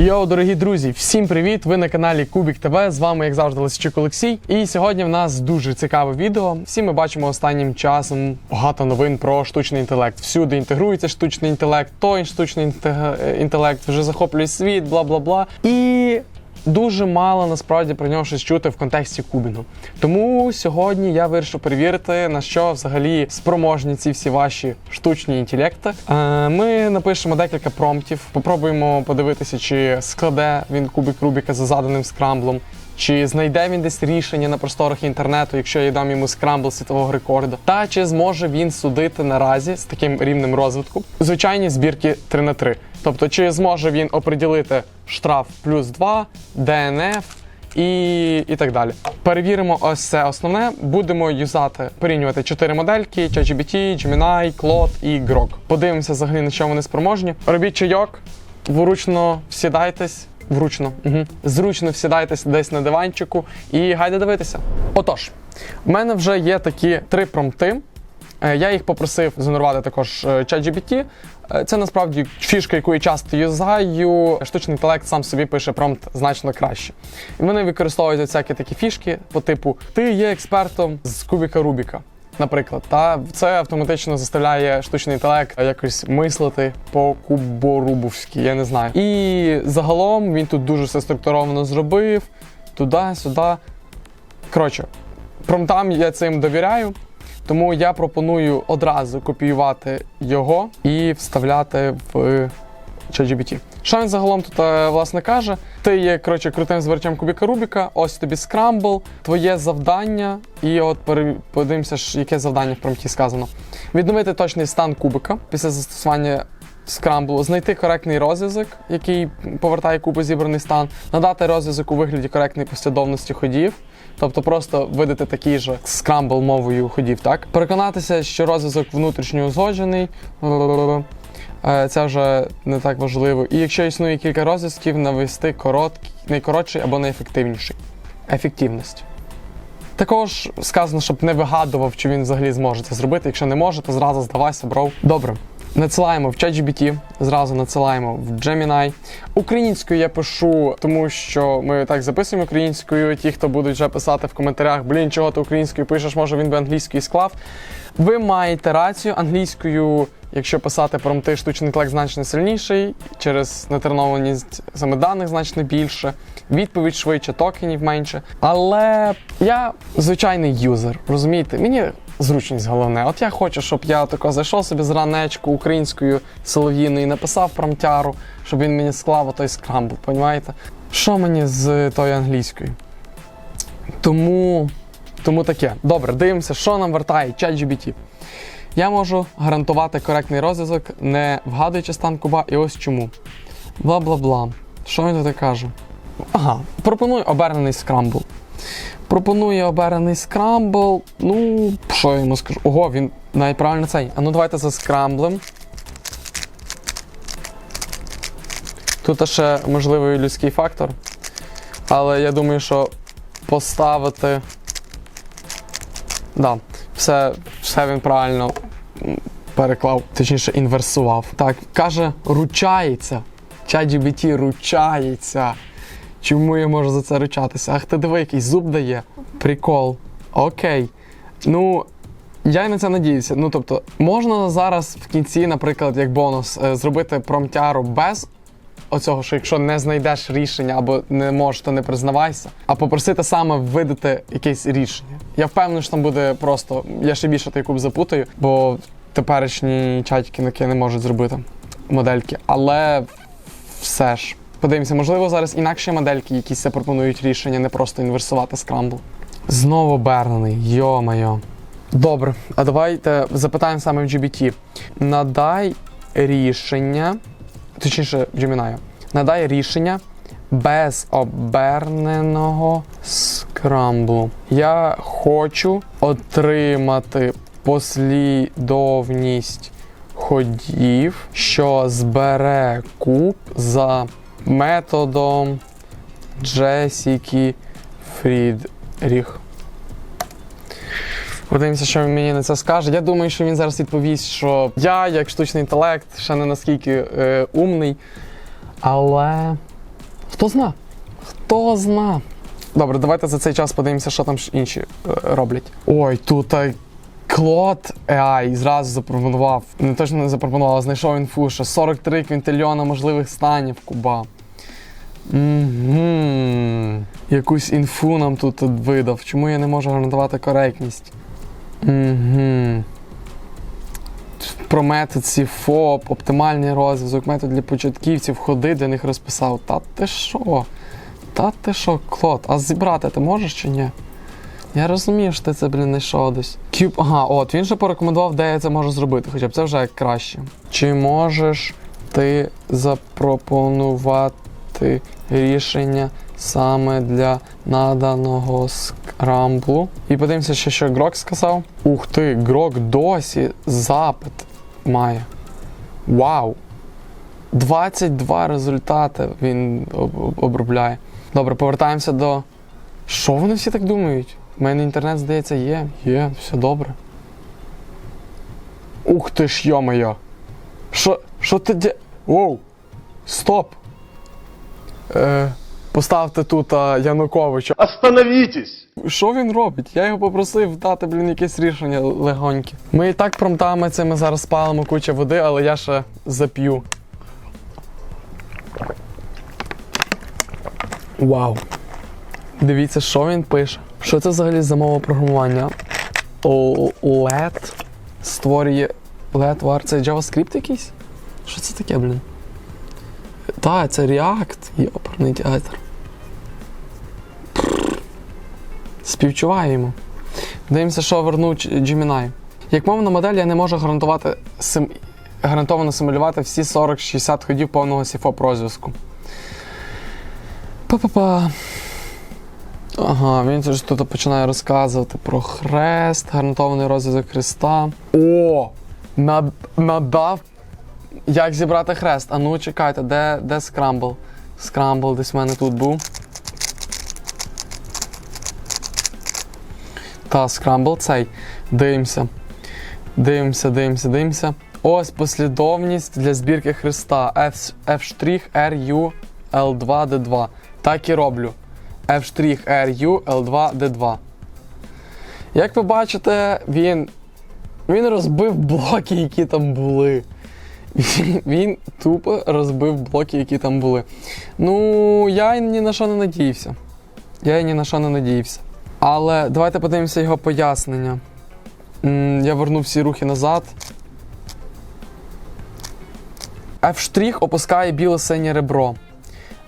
Йоу, дорогі друзі, всім привіт! Ви на каналі Кубік ТВ. З вами, як завжди, Лисичук Олексій. І сьогодні в нас дуже цікаве відео. Всі ми бачимо останнім часом багато новин про штучний інтелект. Всюди інтегрується штучний інтелект, той штучний інтелект вже захоплює світ, бла бла бла. І дуже мало насправді про нього щось чути в контексті Кубіну. Тому сьогодні я вирішив перевірити, на що взагалі спроможні ці всі ваші штучні інтелекти. Е, Ми напишемо декілька промптів, попробуємо подивитися, чи складе він кубик Рубіка за заданим скрамблом. Чи знайде він десь рішення на просторах інтернету, якщо я дам йому скрамбл світового рекорду? Та чи зможе він судити наразі з таким рівнем розвитку звичайні збірки 3 на 3 Тобто, чи зможе він оприділити штраф плюс 2, ДНФ і, і так далі. Перевіримо ось це основне. Будемо юзати, порівнювати чотири модельки: ChatGPT, Gemini, Claude і Grok. Подивимося взагалі на що вони спроможні. Робіть чайок, вручно всідайтесь. Вручно, угу. зручно всідайтесь десь на диванчику і гайде дивитися. Отож, в мене вже є такі три промпти. Е, Я їх попросив згенерувати також е, ChatGPT. Е, Це насправді фішка, яку я часто юзаю. Штучний інтелект сам собі пише промпт значно краще. І вони використовують всякі такі фішки по типу Ти є експертом з кубіка Рубіка. Наприклад, та це автоматично заставляє штучний інтелект якось мислити по куборубовськи, я не знаю. І загалом він тут дуже все структуровано зробив, туди-сюди. Коротше, промптам я цим довіряю. Тому я пропоную одразу копіювати його і вставляти в ChatGPT. Він загалом тут е, власне каже? Ти є коротше крутим звертям кубіка Рубіка, ось тобі скрамбл, твоє завдання, і от подивимося, яке завдання в промпті сказано. Відновити точний стан кубика після застосування скрамблу, знайти коректний розв'язок, який повертає куб у зібраний стан, надати розв'язок у вигляді коректної послідовності ходів. Тобто просто видати такий же скрамбл мовою ходів, так? Переконатися, що розв'язок внутрішньо узгоджений. Е, Це вже не так важливо. І якщо існує кілька розв'язків, навести короткий, найкоротший або найефективніший. Ефективність. Також сказано, щоб не вигадував, чи він взагалі зможе це зробити. Якщо не може, то зразу здавайся, бро. Добре. Надсилаємо в ChatGPT, зразу надсилаємо в Gemini. Українською я пишу, тому що ми так записуємо українською. Ті, хто будуть вже писати в коментарях, блін, чого ти українською пишеш, може він би англійською склав. Ви маєте рацію англійською, якщо писати промти, штучний інтелект значно сильніший, через нетренованість саме даних значно більше, відповідь швидше, токенів менше. Але я звичайний юзер, розумієте? Мені зручність головне. От я хочу, щоб я тако зайшов собі з ранечку українською солов'їною, написав промтяру, щоб він мені склав отой скрамбл, понімаєте? Що мені з тою англійською? Тому, тому таке. Добре, дивимося, що нам вертає ChatGPT. Я можу гарантувати коректний розв'язок, не вгадуючи стан куба, і ось чому. Бла-бла-бла. Що він тут каже? Ага, пропоную обернений скрамбл. Пропонує оберений скрамбл. Ну, що я йому скажу? Ого, він навіть правильно цей. А ну давайте за скрамблем. Тут ще можливий людський фактор. Але я думаю, що поставити. Да, все, все він правильно переклав, точніше, інверсував. Так, каже, ручається. ChatGPT ручається. Чому я можу за це ручатися? Ах, ти диви, який зуб дає. Прикол. Окей. Ну, я й на це надіюся. Ну, тобто, можна зараз в кінці, наприклад, як бонус, е, зробити промтяру без оцього, що якщо не знайдеш рішення або не можеш, то не признавайся, а попросити саме видати якесь рішення. Я впевнений, що там буде просто. Я ще більше той куб запутаю, бо теперішні чатики не можуть зробити модельки. Але все ж. Подивимося, можливо, зараз інакші модельки якісь запропонують рішення, не просто інверсувати скрамбл. Знову Бернений, йо-майо. Добре, а давайте запитаємо саме в GBT. Надай рішення, точніше, Gemini, надай рішення без оберненого скрамблу. Я хочу отримати послідовність ходів, що збере куб за методом Джесіки Фрідріх. Подивимося, що він мені на це скаже. Я думаю, що він зараз відповість, що я, як штучний інтелект, ще не наскільки е, умний. Але Хто зна? Хто зна? Добре, давайте за цей час подивимося, що там інші е, роблять. Ой, тут Клод AI зразу запропонував. Не точно не запропонував, а знайшов інфу, що 43 квінтильйона можливих станів Куба. Угу. Якусь інфу нам тут видав. Чому я не можу гарантувати коректність? Угу. Про метод ФОП, оптимальний розв'язок, метод для початківців, ходи для них розписав. Та ти що? Та ти що, Клод, а зібрати ти можеш чи ні? Я розумію, що ти це, блін, знайшов десь. Кюб, ага, от він же порекомендував, де я це можу зробити, хоча б це вже як краще. Чи можеш ти запропонувати рішення саме для наданого скрамблу? І подивимося, ще, що Грок сказав. Ух ти, Грок досі запит має. Вау! 22 результати він об- об- обробляє. Добре, повертаємося до. Що вони всі так думають? У мене інтернет, здається, є. Є, все добре. Ух ти ж, йо-моє! Що, що ти де. Воу! Стоп! Е, поставте тут а, Януковича. Остановитесь! Що він робить? Я його попросив дати, блін, якесь рішення легоньке. Ми і так промтами цими зараз спалимо куча води, але я ще зап'ю. Вау. Дивіться, що він пише. Що це взагалі за мова програмування? LED створює LED var. Це JavaScript якийсь? Що це таке, блін? Та, це React. Йоперний театр. Співчуваємо. Дивимося, що вернув Gemini. Як мовна модель, я не можу гарантувати сим... гарантовано симулювати всі 40-60 ходів повного сіфоп розв'язку. Па-па-па. Ага, він ж тут починає розказувати про хрест, гарантований розв'язок хреста. О! Над... Надав. Як зібрати хрест? А ну чекайте, де, де скрамбл? Скрамбл десь в мене тут був. Та скрамбл цей. Дивимося. Дивимося, дивимося, дивимося. Ось послідовність для збірки хреста. F, F' RU L2 D2. Так і роблю. F' RU L2 D2. Як ви бачите, він, він розбив блоки, які там були. Він, тупо розбив блоки, які там були. Ну, я ні на що не надіявся. Я ні на що не надіявся. Але давайте подивимося його пояснення. Я верну всі рухи назад. F' опускає біле-синє ребро.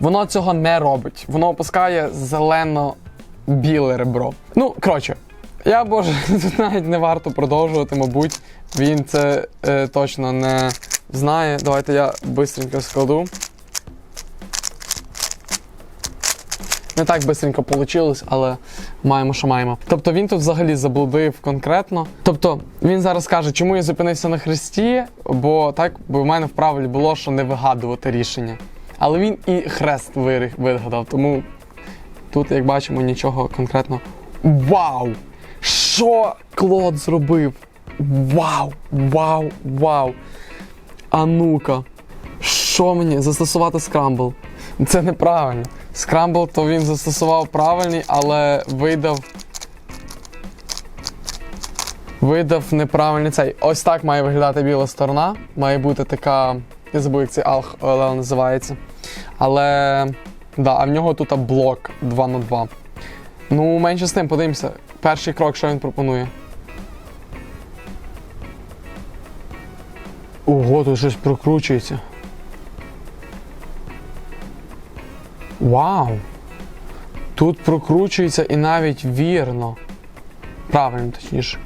Воно цього не робить. Воно опускає зелено-біле ребро. Ну, коротше, я боже, тут навіть не варто продовжувати, мабуть. Він це е, точно не знає. Давайте я швидко складу. Не так швидко вийшло, але маємо, що маємо. Тобто він тут взагалі заблудив конкретно. Тобто він зараз каже, чому я зупинився на хресті, бо так, бо в мене в правилі було, що не вигадувати рішення. Але він і хрест вигадав, тому тут, як бачимо, нічого конкретно. Вау! Що Клод зробив? Вау! Вау! Вау! А ну-ка, що мені застосувати скрамбл? Це неправильно. Скрамбл то він застосував правильний, але видав. Видав неправильний цей. Ось так має виглядати біла сторона. Має бути така. Я забув, як цей алх називається. Але. Да, а в нього тут блок 2 на 2. Ну, менше з тим, подивимося. Перший крок, що він пропонує. Ого, тут щось прокручується. Вау! Тут прокручується і навіть вірно. Правильно, точніше.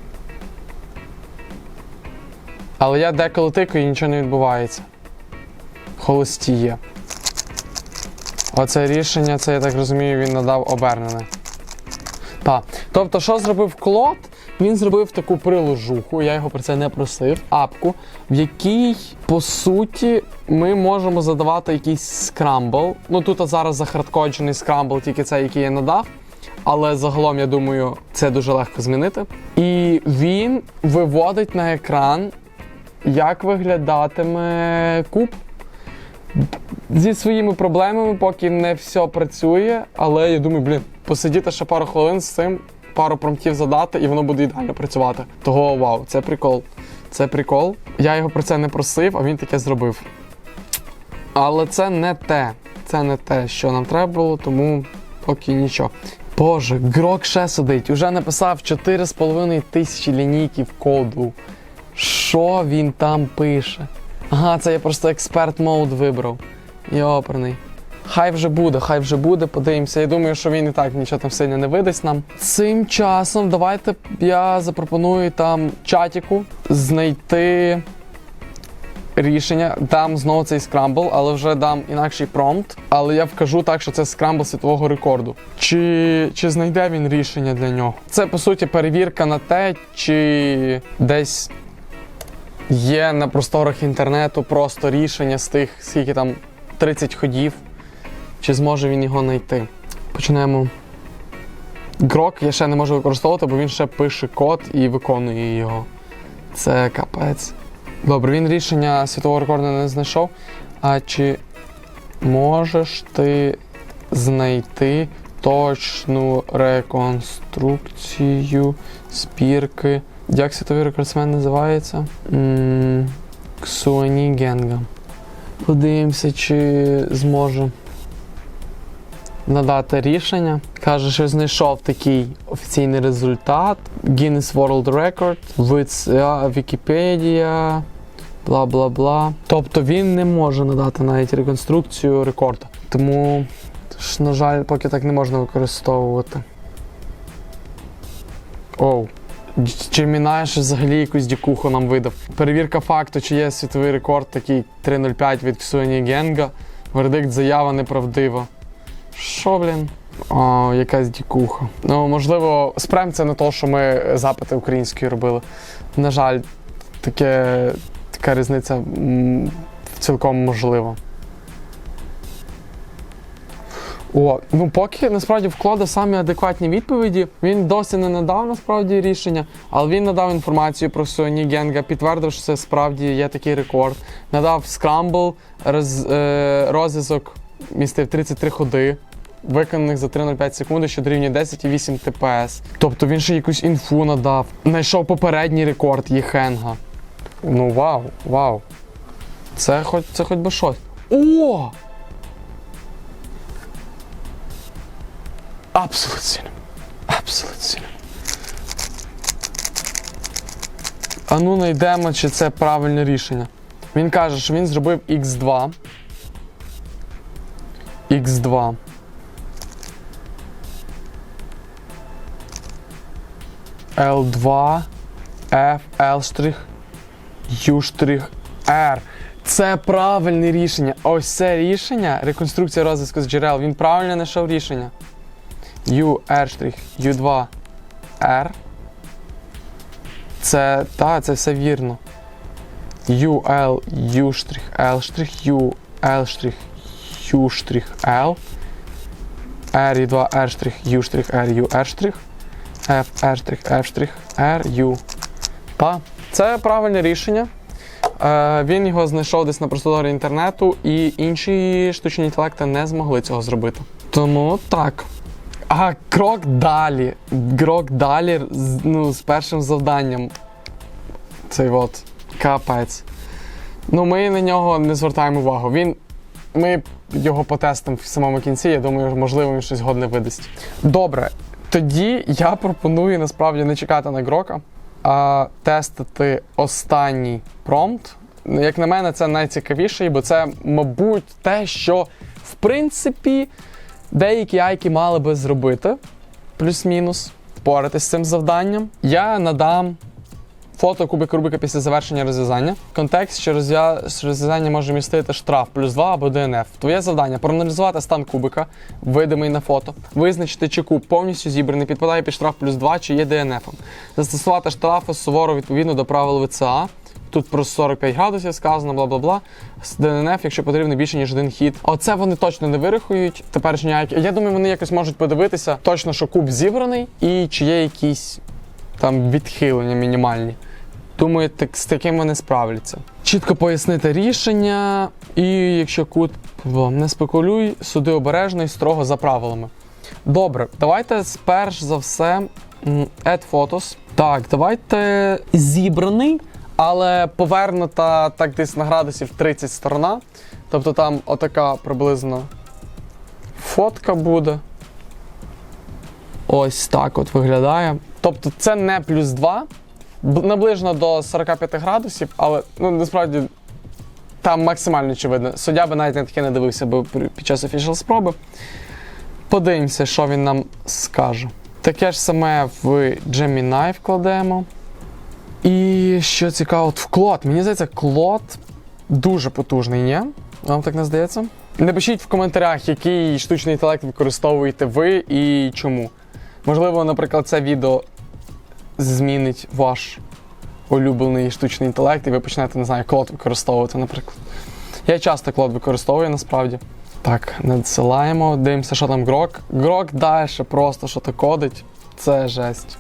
Але я деколи тикаю і нічого не відбувається. Холості є. Оце рішення, це я так розумію, він надав обернене. Так. Тобто, що зробив Клод? Він зробив таку приложуху, я його про це не просив, апку, в якій, по суті, ми можемо задавати якийсь скрамбл. Ну тут зараз захардкоджений скрамбл, тільки цей, який я надав. Але загалом, я думаю, це дуже легко змінити. І він виводить на екран, як виглядатиме куб. Зі своїми проблемами, поки не все працює. Але я думаю, блін, посидіти ще пару хвилин з цим, пару промптів задати, і воно буде ідеально працювати. Того вау, це прикол. Це прикол. Я його про це не просив, а він таке зробив. Але це не те. Це не те, що нам треба було, тому поки нічого. Боже, Грок ще сидить. Уже написав 4,5 тисячі лінійків коду. Що він там пише? Ага, це я просто експерт мод вибрав. Йоперний. Хай вже буде, хай вже буде, подивимося. Я думаю, що він і так нічого там сильно не видасть нам. Цим часом давайте я запропоную там чатіку знайти рішення. Дам знову цей скрамбл, але вже дам інакший промпт. Але я вкажу так, що це скрамбл світового рекорду. Чи, чи знайде він рішення для нього? Це по суті перевірка на те, чи десь є на просторах інтернету просто рішення з тих, скільки там 30 ходів, чи зможе він його знайти. Почнемо. Грок я ще не можу використовувати, бо він ще пише код і виконує його. Це капець. Добре, він рішення світового рекорду не знайшов. А чи можеш ти знайти точну реконструкцію спірки? Як світовий рекордсмен називається? Ксуані Генга. Подивимося, чи зможе надати рішення. Каже, що знайшов такий офіційний результат. Guinness World Record, ВЦА, Вікіпедія, бла бла бла. Тобто він не може надати навіть реконструкцію рекорду. Тому, ж, на жаль, поки так не можна використовувати. Оу. Gemini ще взагалі якусь дікуху нам видав. Перевірка факту, чи є світовий рекорд такий 3.05 від Ксуні Генга. Вердикт заява неправдива. Що, блін? О, якась дікуха. Ну, можливо, спрем це не то, що ми запити українською робили. На жаль, таке, така різниця цілком можлива. О, ну поки насправді вкладе самі адекватні відповіді. Він досі не надав насправді рішення, але він надав інформацію про Sony Генга, підтвердив, що це справді є такий рекорд. Надав скрамбл, роз, е, розв'язок містив 33 ходи, виконаних за 3,05 секунди, що дорівнює 10,8 ТПС. Тобто він ще якусь інфу надав. Знайшов попередній рекорд Єхенга. Ну вау, вау. Це хоч, це хоч би щось. О! Absolute cinema. Absolute cinema. А ну знайдемо, чи це правильне рішення. Він каже, що він зробив X2. X2. L2 F L U R. Це правильне рішення. Ось це рішення. Реконструкція розвитку з джерел. Він правильно знайшов рішення. U R штрих U2 R. Це, так, це все вірно. U L U L штрих U L штрих U штрих L. R 2 R U R U R. F R F R U. Та, це правильне рішення. Е, він його знайшов десь на просторі інтернету, і інші штучні інтелекти не змогли цього зробити. Тому так. А крок далі. Крок далі ну, з першим завданням. Цей от капець. Ну, ми на нього не звертаємо увагу. Він. Ми його потестимо в самому кінці. Я думаю, можливо, він щось годне видасть. Добре, тоді я пропоную насправді не чекати на Грока, а тестити останній промпт. Як на мене, це найцікавіший, бо це, мабуть, те, що в принципі деякі айки мали би зробити, плюс-мінус, впоратись з цим завданням. Я надам фото кубика Рубика після завершення розв'язання. Контекст, що розв'язання може містити штраф плюс 2 або ДНФ. Твоє завдання проаналізувати стан кубика, видимий на фото, визначити, чи куб повністю зібраний, підпадає під штраф плюс 2, чи є ДНФ. Застосувати штрафи суворо відповідно до правил ВЦА. Тут про 45 градусів сказано, бла бла бла. З ДНФ, якщо потрібно більше, ніж один хід. Оце вони точно не вирахують. Теперішні айки. Я думаю, вони якось можуть подивитися точно, що куб зібраний, і чи є якісь там відхилення мінімальні. Думаю, так, з таким вони справляться. Чітко пояснити рішення, і якщо кут не спекулюй, суди обережно і строго за правилами. Добре, давайте сперш за все add photos. Так, давайте зібраний, але повернута так десь на градусів 30 сторона. Тобто там отака приблизно фотка буде. Ось так от виглядає. Тобто це не плюс 2, б- наближено до 45 градусів, але ну, насправді там максимально очевидно. Суддя би навіть на таке не дивився би під час офішал спроби. Подивимося, що він нам скаже. Таке ж саме в Gemini вкладемо. І що цікаво, в клод. Мені здається, клод дуже потужний, ні? Вам так не здається? Напишіть в коментарях, який штучний інтелект використовуєте ви і чому. Можливо, наприклад, це відео змінить ваш улюблений штучний інтелект, і ви почнете, не знаю, клод використовувати, наприклад. Я часто клод використовую насправді. Так, надсилаємо, дивимося, що там грок. Грок далі просто що то кодить. Це жесть.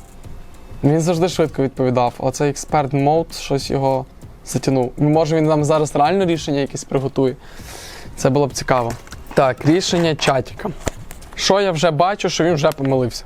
Він завжди швидко відповідав, а цей експерт мод щось його затягнув. Може він нам зараз реально рішення якесь приготує. Це було б цікаво. Так, рішення чатіка. Що я вже бачу, що він вже помилився.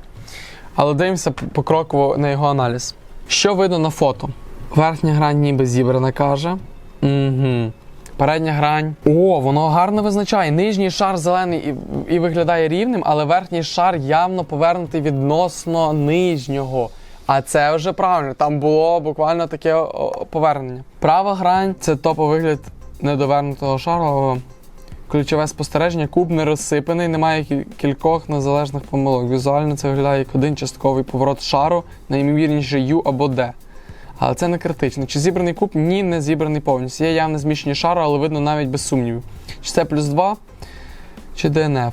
Але дивимося покроково на його аналіз. Що видно на фото? Верхня грань ніби зібрана, каже. Угу. Передня грань. О, воно гарно визначає. Нижній шар зелений і, і виглядає рівним, але верхній шар явно повернутий відносно нижнього. А це вже правильно. Там було буквально таке повернення. Права грань це топовий вигляд недовернутого шару. Ключове спостереження, куб не розсипаний, немає кількох незалежних помилок. Візуально це виглядає як один частковий поворот шару, найімовірніше U або D. Але це не критично. Чи зібраний куб? Ні, не зібраний повністю. Є явне зміщення шару, але видно навіть без сумнівів. Чи це плюс 2, чи DNF.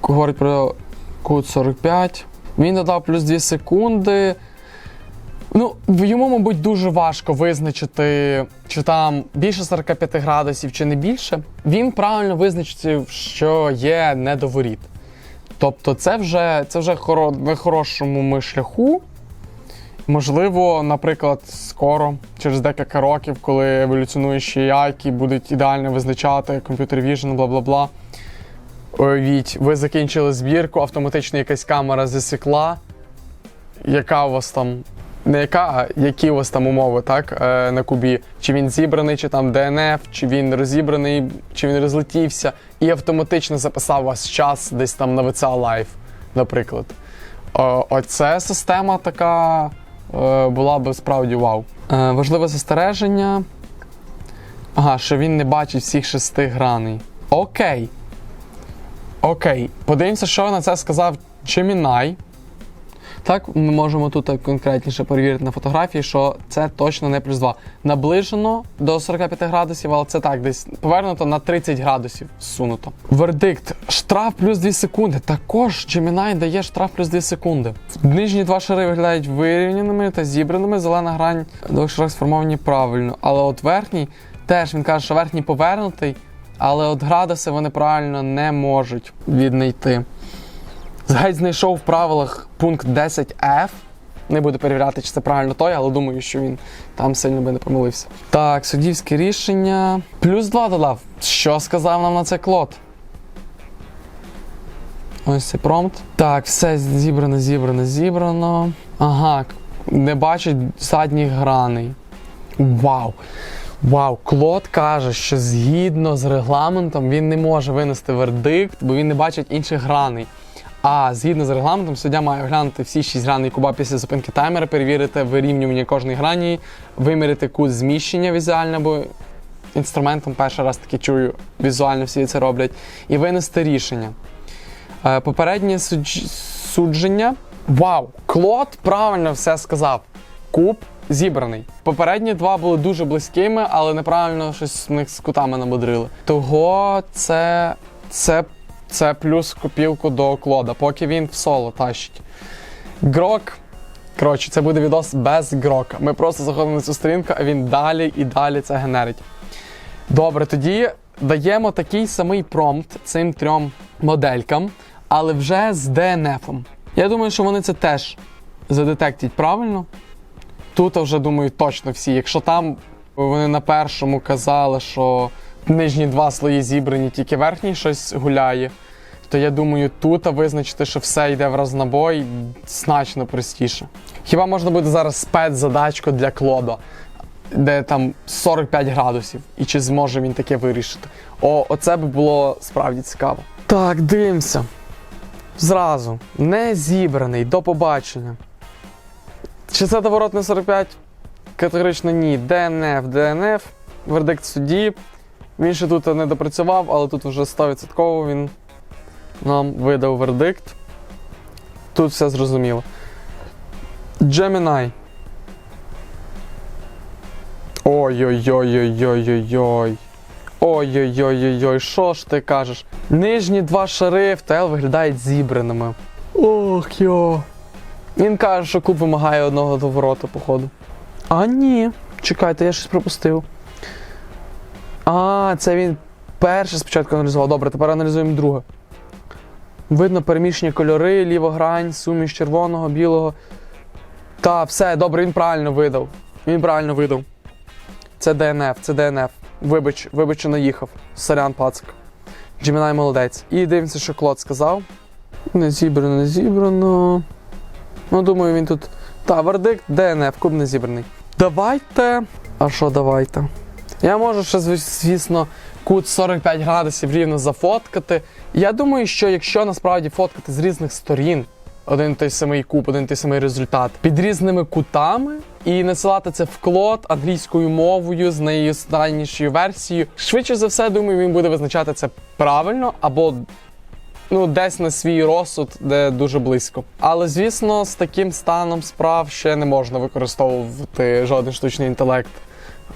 Говорить про кут 45. Він додав плюс 2 секунди. Ну, йому, мабуть, дуже важко визначити, чи там більше 45 градусів, чи не більше. Він правильно визначив, що є недоворіт. Тобто, це вже, це вже хоро, на хорошому ми шляху. Можливо, наприклад, скоро, через декілька років, коли еволюціонуючі яйки будуть ідеально визначати комп'ютер Vision, бла бла бла. Уявіть, ви закінчили збірку, автоматично якась камера засікла. Яка у вас там не яка, які у вас там умови, так, е, на кубі? Чи він зібраний, чи там DNF, чи він розібраний, чи він розлетівся, і автоматично записав вас час десь там на VCA Live, наприклад. Оце система така е, була би справді вау. Е, важливе застереження. Ага, що він не бачить всіх шести граней. Окей. Окей. Подивимося, що на це сказав Gemini. Так, ми можемо тут конкретніше перевірити на фотографії, що це точно не плюс 2. Наближено до 45 градусів, але це так, десь повернуто на 30 градусів зсунуто. Вердикт. Штраф плюс 2 секунди. Також Gemini дає штраф плюс 2 секунди. Нижні два шари виглядають вирівняними та зібраними. Зелена грань двох шарах сформовані правильно. Але от верхній теж він каже, що верхній повернутий, але от градуси вони правильно не можуть віднайти. Геть знайшов в правилах пункт 10F. Не буду перевіряти, чи це правильно той, але думаю, що він там сильно би не помилився. Так, суддівське рішення. Плюс 2 додав. Що сказав нам на це Клод? Ось це промпт. Так, все зібрано, зібрано, зібрано. Ага, не бачить задніх граней. Вау! Вау, Клод каже, що згідно з регламентом він не може винести вердикт, бо він не бачить інших граней. А згідно з регламентом, суддя має оглянути всі шість граней куба після зупинки таймера, перевірити вирівнювання кожної грані, виміряти кут зміщення візуально, бо інструментом перший раз таки чую, візуально всі це роблять, і винести рішення. Е, Попереднє судж- судження. Вау! Клод правильно все сказав. Куб зібраний. Попередні два були дуже близькими, але неправильно щось в них з кутами набодрили. Того це, це, це плюс копілку до клода, поки він в соло тащить. Грок. Коротше, це буде відос без грока. Ми просто заходимо на цю сторінку, а він далі і далі це генерить. Добре, тоді даємо такий самий промпт цим трьом моделькам, але вже з DNF. -ом. Я думаю, що вони це теж задетектять правильно. Тут вже думаю точно всі. Якщо там вони на першому казали, що нижні два слої зібрані, тільки верхній щось гуляє, то я думаю, тут визначити, що все йде в рознобой, значно простіше. Хіба можна буде зараз спецзадачку для Клода, де там 45 градусів, і чи зможе він таке вирішити? О, оце би було справді цікаво. Так, дивимося. Зразу. Не зібраний, до побачення. Чи це доворот не 45? Категорично ні. ДНФ, ДНФ, вердикт судді. Він ще тут не допрацював, але тут вже 100% він нам видав вердикт. Тут все зрозуміло. Gemini. Ой-ой-ой-ой-ой-ой-ой. Ой-ой-ой-ой-ой, що ж ти кажеш? Нижні два шари в ТЛ виглядають зібраними. Ох йо. Він каже, що клуб вимагає одного довороту, походу. А ні. Чекайте, я щось пропустив. А, це він перше спочатку аналізував. Добре, тепер аналізуємо друге. Видно переміщені кольори, ліва грань, суміш червоного, білого. Та, все, добре, він правильно видав. Він правильно видав. Це ДНФ, це ДНФ. Вибач, вибач, наїхав. Сорян, пацик. Джемінай молодець. І дивимося, що Клод сказав. Не зібрано, не зібрано. Ну, думаю, він тут. Та, вердикт, ДНФ, куб не зібраний. Давайте. А що давайте? Я можу ще, звісно, кут 45 градусів рівно зафоткати. Я думаю, що якщо насправді фоткати з різних сторін один той самий куб, один той самий результат під різними кутами і насилати це в клод англійською мовою з найостаннішою версією, швидше за все, думаю, він буде визначати це правильно або ну, десь на свій розсуд, де дуже близько. Але звісно, з таким станом справ ще не можна використовувати жоден штучний інтелект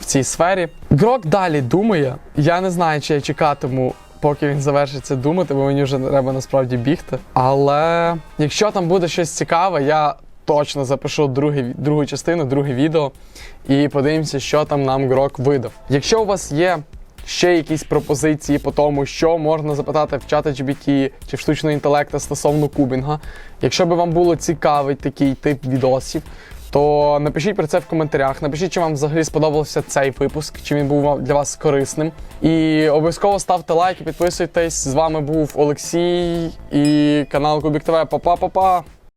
в цій сфері. Грок далі думає. Я не знаю, чи я чекатиму, поки він завершиться думати, бо мені вже треба насправді бігти. Але якщо там буде щось цікаве, я точно запишу другий, другу частину, друге відео і подивимося, що там нам Грок видав. Якщо у вас є ще якісь пропозиції по тому, що можна запитати в чата GBT чи штучного інтелекта стосовно кубінга. Якщо би вам було цікавий такий тип відосів, то напишіть про це в коментарях. Напишіть, чи вам взагалі сподобався цей випуск, чи він був для вас корисним. І обов'язково ставте лайк і підписуйтесь. З вами був Олексій і канал Кубік ТВ. Па-па-па-па!